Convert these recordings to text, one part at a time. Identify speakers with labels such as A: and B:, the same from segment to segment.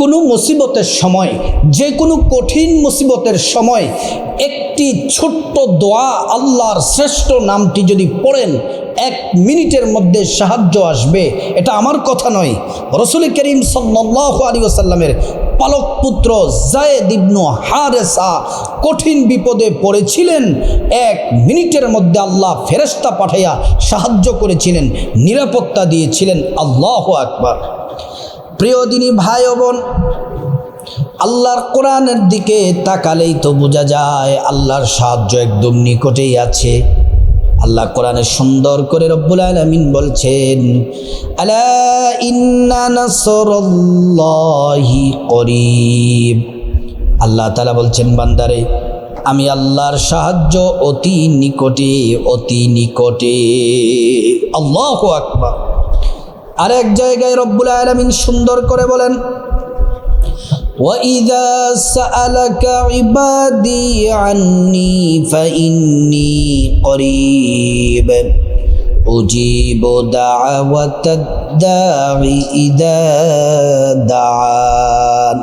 A: কোনো মুসিবতের সময়, যে কোনো কঠিন মুসিবতের সময়, একটি ছোট্ট দোয়া আল্লাহর শ্রেষ্ঠ নামটি যদি পড়েন, এক মিনিটের মধ্যে সাহায্য আসবে। এটা আমার কথা নয়। রসুল করিম সাল্লাহ আলী আসাল্লামের পালক পুত্র জায়েদ ইবনু হারেসা কঠিন বিপদে পড়েছিলেন। এক মিনিটের মধ্যে আল্লাহ ফেরেস্তা পাঠাইয়া সাহায্য করেছিলেন, নিরাপত্তা দিয়েছিলেন। আল্লাহ আকবার। প্রিয় দিনী ভাই বোন, আল্লাহর কোরআনের দিকে তাকালেই তো বোঝা যায় আল্লাহর সাহায্য একদম নিকটেই আছে। আল্লাহ কোরআনে সুন্দর করে রব্বুল আলামিন বলছেন করিব। আল্লাহ তাআলা বলছেন, বান্দারে, আমি আল্লাহর সাহায্য অতি নিকটে অতি নিকটে। আল্লাহু আকবার। আরেক জায়গায় রব্বুল আলামিন সুন্দর করে বলেন وَإِذَا سَأَلَكَ عِبَادِي عَنِّي فَإِنِّي قَرِيبٌ أُجِيبُ دَعْوَةَ الدَّاعِ إِذَا دَعَانِ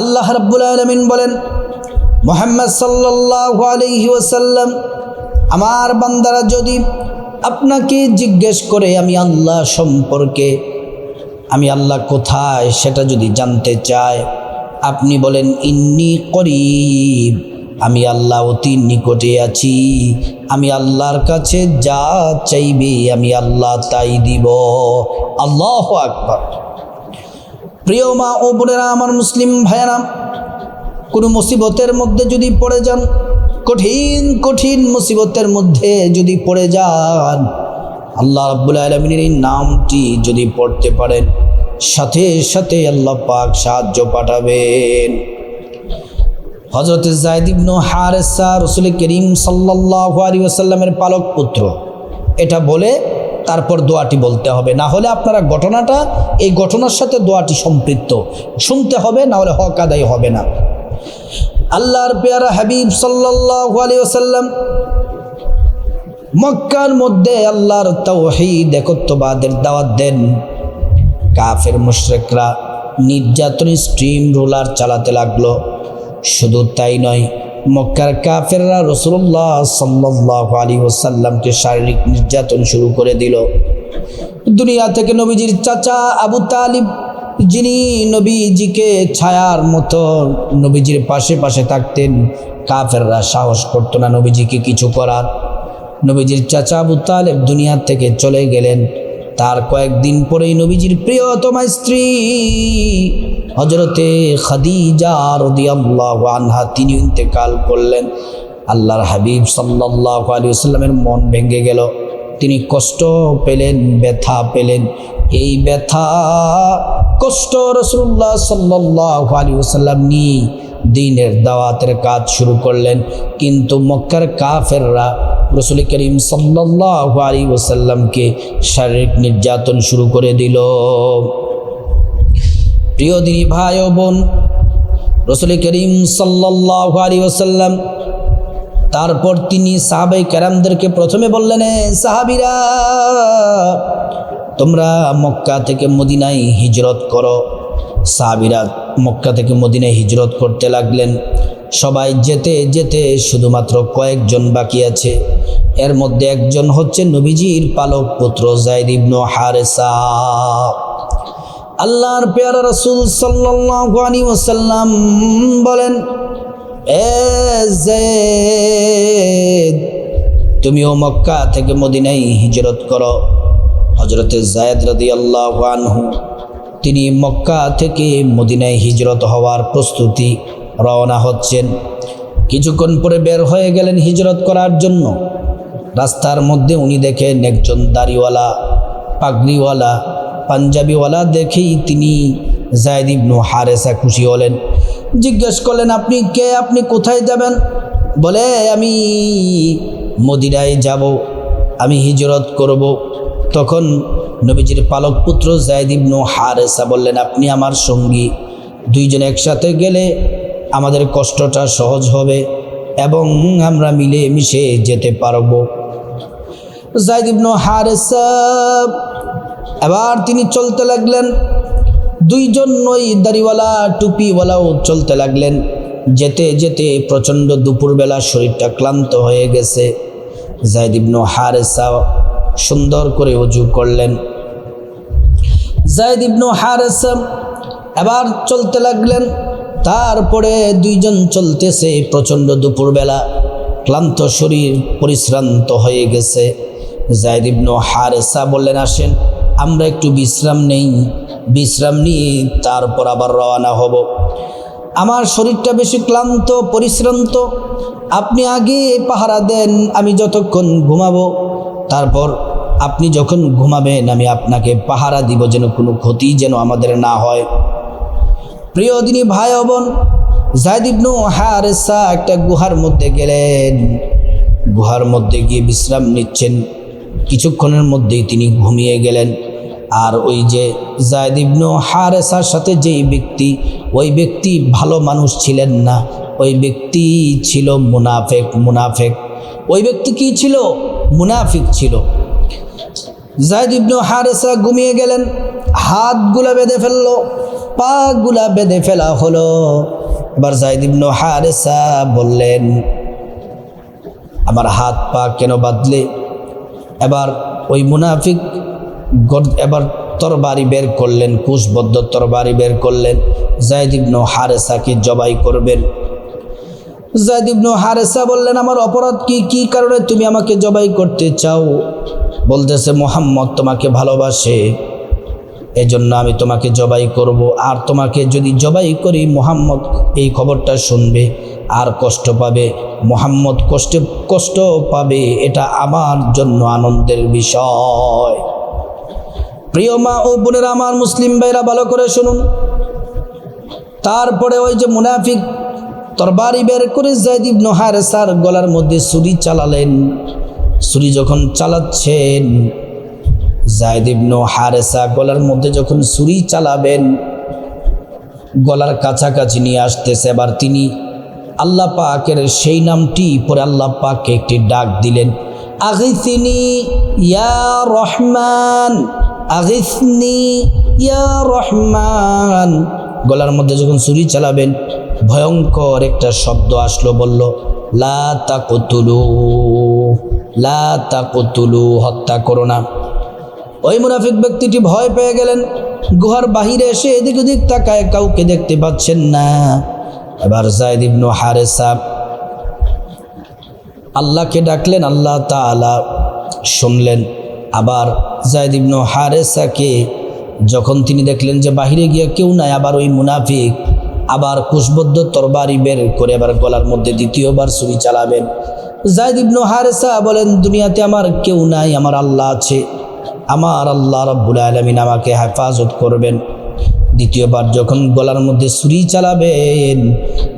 A: আল্লাহ রাব্বুল আলামিন বলেন মোহাম্মদ সাল্লাল্লাহু আলাইহি ওয়াসাল্লাম আমার বান্দারা যদি আপনাকে জিজ্ঞেস করে আমি আল্লাহ সম্পর্কে, আমি আল্লাহ কোথায় সেটা যদি জানতে চায়, আপনি বলেন, ইন্নি করিব, আমি আল্লাহ অতি নিকটে আছি, আমি আল্লাহর কাছে যা চাইবে আমি আল্লাহ তাই দিব। আল্লাহ আকবর। প্রিয় মা ও বোনেরা, আমার মুসলিম ভাইয়েরা, কোনো মুসিবতের মধ্যে যদি পড়ে যান কঠিন কঠিন মুসিবতের মধ্যে যদি পড়ে যান, আল্লাহ রাব্বুল আলমিনের এই নামটি যদি পড়তে পারেন, সাথে সাথে আল্লাহ পাক সাহায্য পাঠাবেন। হজরত জায়দিবনু হারেসা রসুল করিম সাল্লাহ আলী আসাল্লামের পালক পুত্র। এটা বলে তারপর দোয়াটি বলতে হবে। না হলে আপনারা ঘটনাটা, এই ঘটনার সাথে দোয়াটি সম্পৃক্ত। শুনতে হবে, না হলে হক আদায় হবে না। আল্লাহর পেয়ারা হাবিব সাল্লাহ আলী আসাল্লাম মক্কার মধ্যে আল্লাহর তৌহিদ একত্ববাদের দাওয়াত দেন। কাফের মুশরেকরা নির্যাতন স্ট্রিম রোলার চালাতে লাগল। শুধু তাই নয়, মক্কার কাফেররা রসুল্লাহ সাল্লাহ আলী ওসাল্লামকে শারীরিক নির্যাতন শুরু করে দিল। দুনিয়া থেকে নবীজির চাচা আবু তালিব যিনি নবীজিকে ছায়ার মতো নবীজির পাশে পাশে থাকতেন, কাফেররা সাহস করতো না নবীজিকে কিছু করার। নবীজির চাচা আবু তালেব দুনিয়া থেকে চলে গেলেন। তার কয়েকদিন পরেই নবীজির প্রিয়তমা স্ত্রী হজরতে খাদিজা রদিয়াল্লাহ আনহা তিনি ইন্তেকাল করলেন। আল্লাহর হাবিব সাল্লাহ আলী সাল্লামের মন ভেঙে গেল। তিনি কষ্ট পেলেন, ব্যথা পেলেন। এই ব্যথা কষ্ট রসুল্লাহ সাল্লাহ আলী সাল্লাম নিয়ে দিনের দাওয়াতের কাজ শুরু করলেন। কিন্তু মক্কার কাফেররা রসুল করিম সাল্লাহ আলী ওসাল্লামকে শারীরিক নির্যাতন শুরু করে দিল। প্রিয় দিনী ভাই ও বোন, রসুল করিম সাল্লাহ আলী ওসাল্লাম তারপর তিনি সাহাবাই কেরামদেরকে প্রথমে বললেন সাহাবিরা তোমরা মক্কা থেকে মদিনায় হিজরত করো। সাহাবিরা মক্কা থেকে মদিনায় হিজরত করতে লাগলেন। সবাই যেতে যেতে শুধুমাত্র কয়েকজন বাকি আছে। এর মধ্যে একজন হচ্ছে নবীজির পালক পুত্র জাইদ ইবনু হারেসা। আল্লাহর পেয়ারা রসুল সাল্লাল্লাহু আলাইহি ওয়াসাল্লাম বলেন, এ জেদ তুমিও মক্কা থেকে মদিনায় হিজরত করো। হজরতে জায়দ রদি আল্লাহ আনহু, তিনি মক্কা থেকে মদিনায় হিজরত হওয়ার প্রস্তুতি রওনা হচ্ছেন। কিছুক্ষণ পরে বের হয়ে গেলেন হিজরত করার জন্য। রাস্তার মধ্যে উনি দেখেন একজন দাড়িওয়ালা, পাগড়িওয়ালা, পাঞ্জাবিওয়ালা দেখেই তিনি জায়দ ইবনু হারেসা খুশি হলেন। জিজ্ঞেস করলেন, আপনি কে? আপনি কোথায় যাবেন? বলে, আমি মদিনায় যাব, আমি হিজরত করব। তখন নবীজির পালক পুত্র জায়দ ইবনু হারেসা বললেন, আপনি আমার সঙ্গী। দুইজন একসাথে গেলে আমাদের কষ্টটা সহজ হবে এবং আমরা মিলে মিশে যেতে পারব। জায়দ ইবনু হারেসা এবার তিনি চলতে লাগলেন। দুইজন ওই দাড়িওয়ালা, টুপিওয়ালাও চলতে লাগলেন। যেতে যেতে প্রচণ্ড দুপুরবেলা শরীরটা ক্লান্ত হয়ে গেছে। জায়দ ইবনু হারেসা সুন্দর করে অজু করলেন। জায়দ ইবনু হারেসা এবার চলতে লাগলেন। তারপরে দুইজন চলতেছে প্রচণ্ড দুপুরবেলা। ক্লান্ত শরীর, পরিশ্রান্ত হয়ে গেছে। জায়দ ইবনু হারেসা বললেন, আসেন, আমরা একটু বিশ্রাম নেই। বিশ্রাম নিয়ে তারপর আবার রওনা হব। আমার শরীরটা বেশি ক্লান্ত, পরিশ্রান্ত। আপনি আগে পাহারা দেন, আমি যতক্ষণ ঘুমাবো। তারপর আপনি যখন ঘুমাবেন, আমি আপনাকে পাহারা দিব যেন কোনো ক্ষতি যেন আমাদের না হয়। প্রিয় দিনী ভাই বোন, জায়দ ইবনু হারেসা একটা গুহার মধ্যে গেলেন। গুহার মধ্যে গিয়ে বিশ্রাম নিচ্ছেন। কিছুক্ষণের মধ্যেই তিনি ঘুমিয়ে গেলেন। আর ওই যে জায়দ ইবনু হারেসার সাথে যেই ব্যক্তি, ওই ব্যক্তি ভালো মানুষ ছিলেন না। ওই ব্যক্তি ছিল মুনাফেক মুনাফেক। ওই ব্যক্তি কি ছিল? মুনাফিক ছিল। জায়দ ইবনু হারেসা ঘুমিয়ে গেলেন হাতগুলা বেঁধে ফেলল পাগুলা বেঁধে ফেলা হলো। এবার জায়দ ইবনু হারেসা বললেন, আমার হাত পা কেন বাঁধলে? এবার ওই মুনাফিক এবার তরবারি বের করলেন, কুশবদ্ধ তরবারি বের করলেন। জায়দ ইবনু হারেসাকে জবাই করবেন? জায়দ ইবনু হারেসা বললেন, আমার অপরাধ কি? কি কারণে তুমি আমাকে জবাই করতে চাও? বলতেছে, মোহাম্মদ তোমাকে ভালোবাসে। এজন্য আমি তোমাকে জবাই করব। আর তোমাকে যদি জবাই করি, মোহাম্মদ এই খবরটা শুনবে আর কষ্ট পাবে। মোহাম্মদ কষ্টে, কষ্ট পাবে, এটা আমার জন্য আনন্দের বিষয়। প্রিয় মা ও বোনেরা, আমার মুসলিম ভাইরা, ভালো করে শুনুন। তারপরে ওই যে মুনাফিক তরবারি বের করে জায়দ ইবনু হারেসার গলার মধ্যে ছুরি চালালেন। ছুরি যখন চালাচ্ছেন জায়দ ইবনু হারেসা গলার মধ্যে যখন ছুরি চালাবেন, গলার কাছাকাছি নিয়ে আসতেছে। এবার তিনি আল্লাহ পাকের সেই নামটি পরে আল্লাহ পাককে একটি ডাক দিলেন আগিসিনি ইয়া রহমান আগিসনি ইয়া রহমান গলার মধ্যে যখন ছুরি চালাবেন, ভয়ঙ্কর একটা শব্দ আসলো, বলল, লা তাকতুলু লা তাকতুলু, হত্যা করো না। ওই মুনাফিক ব্যক্তিটি ভয় পেয়ে গেলেন। গুহার বাহিরে এসে এদিক ওদিক তাকায়, কাউকে দেখতে পাচ্ছেন না। এবার জায়দ ইবনু হারেসা আল্লাহকে ডাকলেন, আল্লাহ তাআলা শুনলেন। আবার জায়দ ইবনু হারেসাকে যখন তিনি দেখলেন যে বাহিরে গিয়ে কেউ নাই, আবার ওই মুনাফিক আবার কুশবদ্ধ তরবারি বের করে আবার গলার মধ্যে দ্বিতীয়বার ছুরি চালাবেন। জায়দ ইবনু হারেসা বলেন, দুনিয়াতে আমার কেউ নাই, আমার আল্লাহ আছে। আমার আল্লাহ রব্বুল আলমিন আমাকে হেফাজত করবেন। দ্বিতীয়বার যখন গলার মধ্যে ছুরি চালাবেন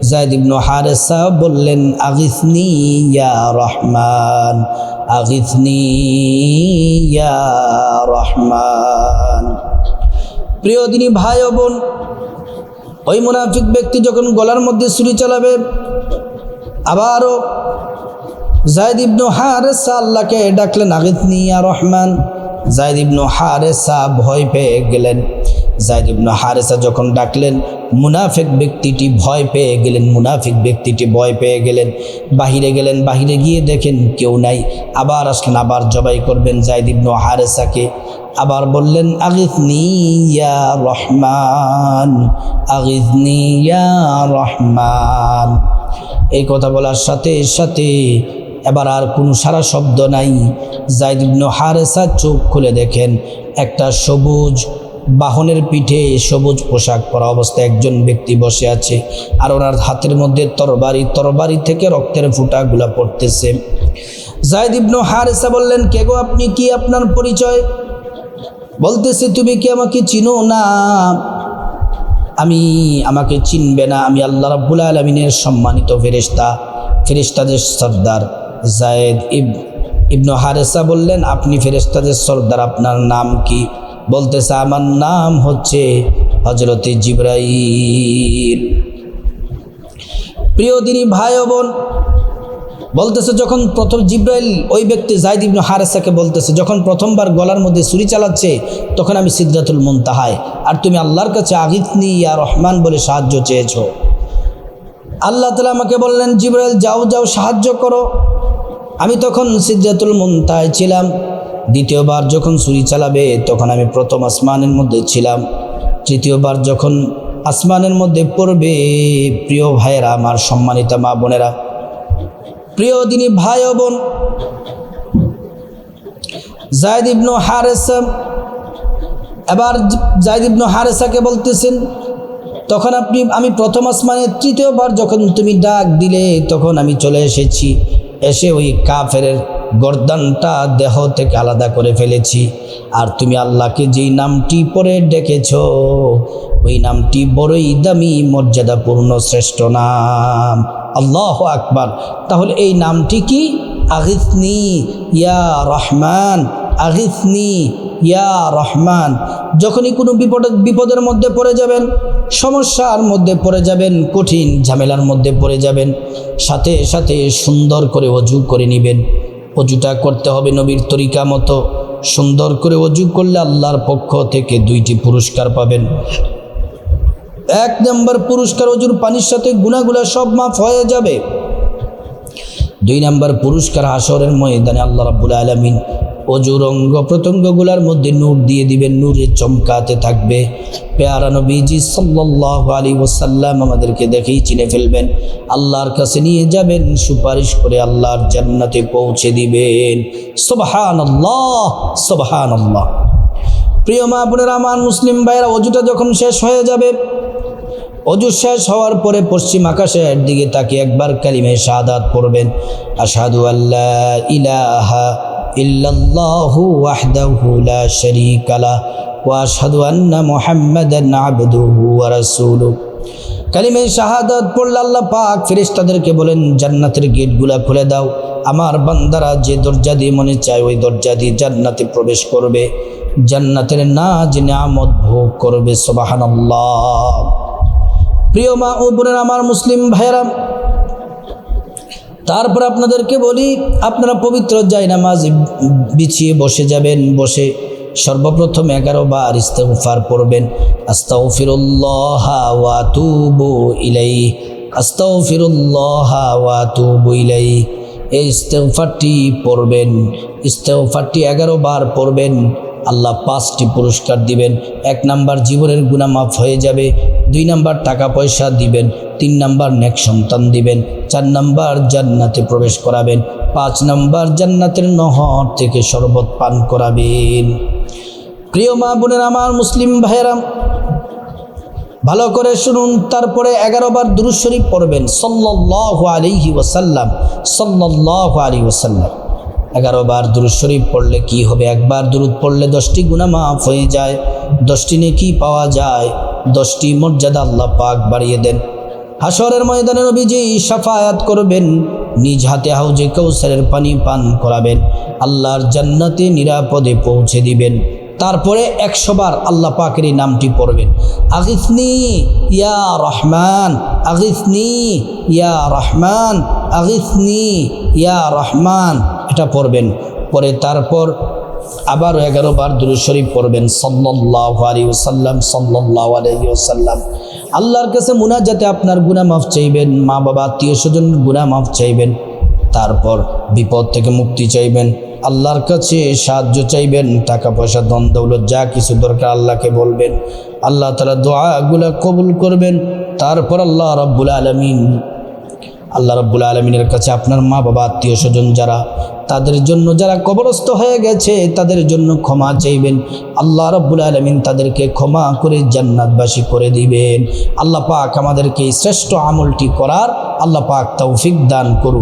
A: জায়দ ইবনু হারেসা বললেন আগিসনি ইয়া রহমান আগিসনি ইয়া রহমান। প্রিয় দিনী ভাই ও বোন, ওই মুনাফিক ব্যক্তি যখন গলার মধ্যে ছুরি চালাবে, আবারও জায়দ ইবনু হারেসা আল্লাহকে ডাকলেন আগিসনি ইয়া রহমান। জায়দ ইবনু হারেসা ভয় পেয়ে গেলেন। জায়দ ইবনু হারেসা যখন ডাকলেন মুনাফিক ব্যক্তিটি ভয় পেয়ে গেলেন, মুনাফিক ব্যক্তিটি ভয় পেয়ে গেলেন। বাহিরে গেলেন, বাহিরে গিয়ে দেখেন কেউ নাই। আবার আসলেন, আবার জবাই করবেন জায়দ ইবনু হারেসাকে। আবার বললেন আগিসনি ইয়া রহমান আগিসনি ইয়া রহমান। এই কথা বলার সাথে সাথে এবার আর কোনো সারা শব্দ নাই। জায়দ ইবনু হারেসা চোখ খুলে দেখেন, একটা সবুজ বাহনের পিঠে সবুজ পোশাক পরা অবস্থায় একজন ব্যক্তি বসে আছে আর ওনার হাতের মধ্যে তরবারি তরবারি থেকে রক্তের ফুটাগুলা পড়তেছে। জায়দ ইবনু হারেসা বললেন, কে গো আপনি? কি আপনার পরিচয়? বলতেছে, তুমি কি আমাকে চিনো না? আমি, আমাকে চিনবে না। আমি আল্লাহ রাব্বুল আলমিনের সম্মানিত ফেরেশতা, ফেরেশতাদের সর্দার। জায়েদ ইব, ইবনু হারেসা বললেন, আপনি ফেরেশতাদের সর্দার, আপনার নাম কি? বলতেছে, আমার নাম হচ্ছে হজরতে জিব্রাইল। প্রিয় দিনী ভাই বোন, বলতেছে, যখন প্রথম জিব্রাইল ওই ব্যক্তি জাইদ ইবনু হারেসাকে বলতেছে, যখন প্রথমবার গলার মধ্যে ছুরি চালাচ্ছে, তখন আমি সিদ্ধাতুল মুনতাহায়, আর তুমি আল্লাহর কাছে আগিতনি ইয়া রহমান বলে সাহায্য চেয়েছো। আল্লাহ তালা আমাকে বললেন, জিব্রাইল, যাও যাও, সাহায্য করো। আমি তখন সিদ্ধাতুল মুনতায় ছিলাম। দ্বিতীয়বার যখন ছুরি চালাবে, তখন আমি প্রথম আসমানের মধ্যে ছিলাম। তৃতীয়বার যখন আসমানের মধ্যে পড়বে, প্রিয় ভাইয়েরা, আমার সম্মানিতা মা বোনেরা, প্রিয় দিনী ভাই ও বোন, জায়দ ইবনু হারেসা, এবার জায়দ ইবনু হারেসাকে বলতেছেন, তখন আপনি, আমি প্রথম আসমানে তৃতীয়বার যখন তুমি ডাক দিলে, তখন আমি চলে এসেছি, এসে ওই কাফের গর্দানটা দেহ থেকে আলাদা করে ফেলেছি। আর তুমি আল্লাহকে যেই নামটি পরে ডেকেছ, ওই নামটি বড়ই দামি, মর্যাদাপূর্ণ, শ্রেষ্ঠ নাম। আল্লাহ আকবার। তাহলে এই নামটি কি? আগিসনি ইয়া রহমান আগিসনি ইয়া রহমান। যখনই কোনো বিপদ, বিপদের মধ্যে পড়ে যাবেন, সমস্যার মধ্যে পড়ে যাবেন, কঠিন ঝামেলার মধ্যে পড়ে যাবেন, সাথে সাথে সুন্দর করে অজু করে নেবেন। অজুটা করতে হবে নবীর তরিকা মতো। সুন্দর করে অজু করলে আল্লাহর পক্ষ থেকে দুইটি পুরস্কার পাবেন। এক নম্বর পুরস্কার অজুর পানির সাথে গুণাগুলা সব মাফ হয়ে যাবে। দুই নম্বর পুরস্কার আসরের ময়দানে আল্লাহ রাবুল আলমিন অজুর অঙ্গ প্রত্যঙ্গগুলার মধ্যে নূর দিয়ে দিবেন নূরে চমকাতে থাকবে। পেয়ারা নবীজি সাল্লাহ আলী ওসাল্লাম আমাদেরকে দেখেই চিনে ফেলবেন। আল্লাহর কাছে নিয়ে যাবেন, সুপারিশ করে আল্লাহর জান্নাতে পৌঁছে দিবেন। সোবাহান আল্লাহ সোবাহান আল্লাহ প্রিয় মা বোনের, আমার মুসলিম ভাইয়েরা, অজুটা যখন শেষ হয়ে যাবে, অজু শেষ হওয়ার পরে পশ্চিম আকাশের দিকে তাকে একবার কালিমে শাহাদাত পড়বেন। আশহাদু আল্লাহ ইলাহা ইল্লাল্লাহু ওয়াহদাহু লা শারীকা লা ওয়া আশহাদু আন্না মুহাম্মাদান আবদুহু ওয়া রাসূলুহু। কালিমে শাহাদাত পড়লে আল্লাহ পাক ফেরেশতাদেরকে বলেন, জান্নাতের গেটগুলা খুলে দাও। আমার বান্দারা যে দরজা দিয়ে মনে চায়, ওই দরজা দিয়ে জান্নাতে প্রবেশ করবে। জান্নাতের নাজ নিয়ামত ভোগ করবে, সুবহানাল্লাহ। প্রিয় মা ও বোনের, আমার মুসলিম ভাইয়েরা তারপর আপনাদেরকে বলি, আপনারা পবিত্র যাই নামাজ বিছিয়ে বসে যাবেন, বসে সর্বপ্রথম এগারো বার ইস্তেগফার পড়বেন। আস্তাগফিরুল্লাহ ওয়া তুবু ইলাই আস্তাগফিরুল্লাহ ওয়া তুবু ইলাই এই ইস্তেগফারটি পড়বেন, ইস্তেগফারটি এগারো বার পড়বেন। আল্লাহ পাঁচটি পুরস্কার দিবেন। এক নাম্বার জীবনের গুণামাফ হয়ে যাবে। দুই নাম্বার টাকা পয়সা দিবেন। তিন নাম্বার নেক সন্তান দিবেন। চার নাম্বার জান্নাতে প্রবেশ করাবেন। পাঁচ নাম্বার জান্নাতের নহর থেকে শরবত পান করাবেন। প্রিয় মা বোনের, আমার মুসলিম ভাইয়েরা, ভালো করে শুনুন। তারপরে এগারো বার দুরুদ শরীফ পড়বেন। সল্লাহ আলিহি ওসাল্লাম সল্লাহ আলী ওসাল্লাম এগারো বার দুরুদ শরীফ পড়লে কি হবে? একবার দুরুদ পড়লে দশটি গুণা মাফ হয়ে যায়। দশটি নেকি পাওয়া যায়। দশটি মর্যাদা আল্লাহ পাক বাড়িয়ে দেন। হাসরের ময়দানে নবীজি সাফায়াত করবেন। নিজ হাতে হাউজে কৌসারের পানি পান করাবেন। আল্লাহর জান্নাতে নিরাপদে পৌঁছে দিবেন। তারপরে একশো বার আল্লাহ পাকের এই নামটি পড়বেন। আগিসনি ইয়া রহমান, আগিসনি ইয়া রহমান, আগিসনি ইয়া রহমান। এটা পড়বেন। পরে তারপর আবার এগারো বার দুরু শরীফ পড়বেন। সাল্লাহ আলী ওসাল্লাম সাল্লাহ আলহি ওসাল্লাম আল্লাহর কাছে মুনাজাতে আপনার গুনা মাফ চাইবেন। মা বাবা আত্মীয় স্বজন গুনা মাফ চাইবেন। তারপর বিপদ থেকে মুক্তি চাইবেন। আল্লাহর কাছে সাহায্য চাইবেন। টাকা পয়সা দন দৌলত, যা কিছু দরকার আল্লাহকে বলবেন। আল্লাহ তালা দোয়াগুলা কবুল করবেন। তারপর আল্লাহ রব্বুল আলমিন আল্লাহ রব্বুল আলমিনের কাছে আপনার মা বাবা আত্মীয় স্বজন যারা, তাদের জন্য যারা কবরস্থ হয়ে গেছে, তাদের জন্য ক্ষমা চাইবেন। আল্লাহ রব্বুল আলমিন তাদেরকে ক্ষমা করে জান্নাতবাসী করে দিবেন। আল্লাহ পাক আমাদেরকে শ্রেষ্ঠ আমলটি করার আল্লাহ পাক তৌফিক দান করুন।